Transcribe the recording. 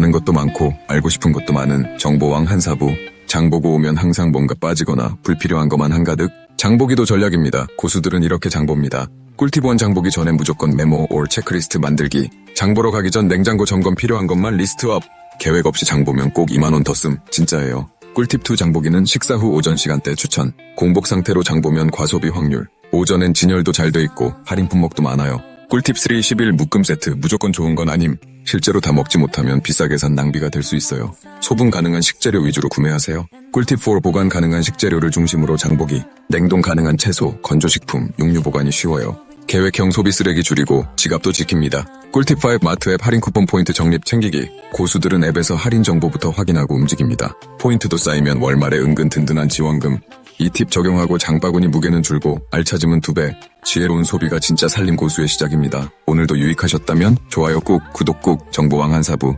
아는 것도 많고 알고 싶은 것도 많은 정보왕 한사부. 장보고 오면 항상 뭔가 빠지거나 불필요한 것만 한가득. 장보기도 전략입니다. 고수들은 이렇게 장봅니다. 꿀팁 원 장보기 전에 무조건 메모 or 체크리스트 만들기. 장보러 가기 전 냉장고 점검 필요한 것만 리스트업. 계획 없이 장보면 꼭 2만원 더 씀. 진짜예요. 꿀팁 2 장보기는 식사 후 오전 시간대 추천. 공복 상태로 장보면 과소비 확률. 오전엔 진열도 잘 돼 있고 할인 품목도 많아요. 꿀팁 3 10일 묶음 세트 무조건 좋은 건 아님. 실제로 다 먹지 못하면 비싸게 산 낭비가 될 수 있어요. 소분 가능한 식재료 위주로 구매하세요. 꿀팁 4 보관 가능한 식재료를 중심으로 장보기. 냉동 가능한 채소, 건조식품, 육류 보관이 쉬워요. 계획형 소비 쓰레기 줄이고 지갑도 지킵니다. 꿀팁 5 마트 앱 할인 쿠폰 포인트 적립 챙기기. 고수들은 앱에서 할인 정보부터 확인하고 움직입니다. 포인트도 쌓이면 월말에 은근 든든한 지원금. 이 팁 적용하고 장바구니 무게는 줄고 알차짐은 두 배. 지혜로운 소비가 진짜 살림 고수의 시작입니다. 오늘도 유익하셨다면 좋아요 꾹, 구독 꾹, 정보왕 한사부.